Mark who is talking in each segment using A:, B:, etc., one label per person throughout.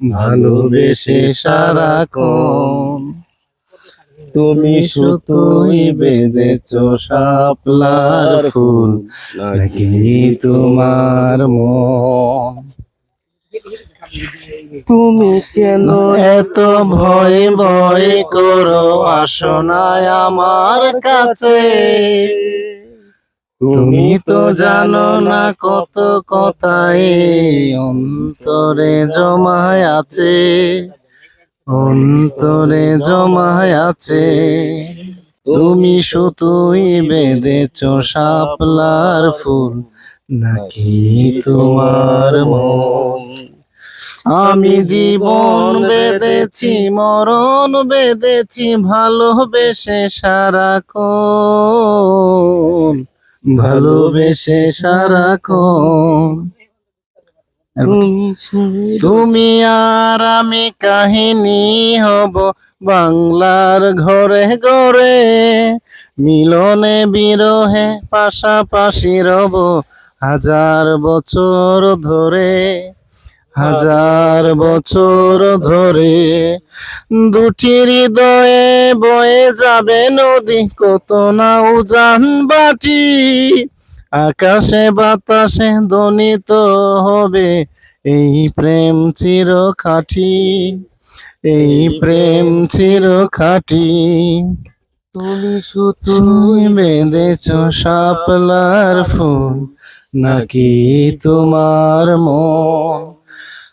A: ভালোবেসে সারাক্ষণ। তুমি সুতোই বেঁধেছ শাপলার ফুল, নাকি তোমার মন? তুমি কেন এত ভয় ভয় করো আসো না আমার কাছে? তুমি তো জানো না কত কথাই অন্তরে জমায় আছে। অন্তরে জমায় আছে। তুমি শুধুই বেঁধেছ শাপলার ফুল নাকি তোমার মন? আমি জীবন বেঁধেছি মরণ বেঁধেছি ভালোবেসে সারাক্ষণ ভালোবেসে সারাক্ষণ। তুমি আর আমি কাহিনী হব বাংলার ঘরে ঘরে। মিলনে বিরহে পাশাপাশি রব হাজার বছর ধরে। হাজার বছর ধরে দুটি হৃদয়ে বয়ে যাবে নদী, কত না উজান বাটি। আকাশে বাতাসে ধ্বনিত হবে এই প্রেম চির খাটি এই প্রেম চির খাটি তুমি শুধুই বেঁধেছ শাপলার ফুল, নাকি তোমার মন?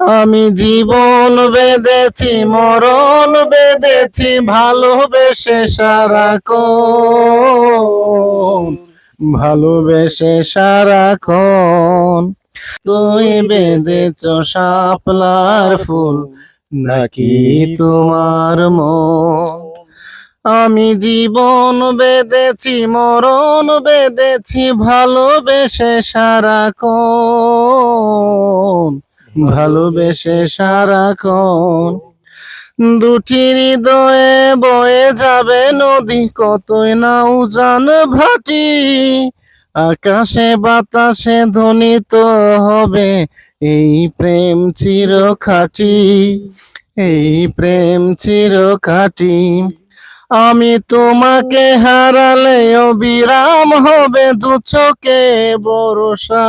A: আমি জীবন বেঁধেছি, মরণ বেঁধেছি, ভালোবেসে সারাক্ষণ ভালোবেসে সারাক্ষণ তুই বেঁধেছ শাপলার ফুল, নাকি তোমার মন? আমি জীবন বেঁধেছি, মরণ বেঁধেছি, ভালোবেসে সারাক্ষণ ভালোবেসে সারাক্ষণ দুটি হৃদয়ে বয়ে যাবে নদী, কতই না উজান ভাটি। আকাশে বাতাসে ধ্বনিত হবে এই প্রেম চির খাটি এই প্রেম চির খাটি আমি তোমাকে হারালে অবিরাম হবে দু চোখে বরসা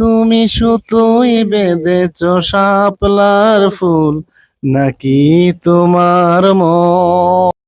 A: তুমি সুতোই বেঁধেছ শাপলার ফুল নাকি তোমার মন?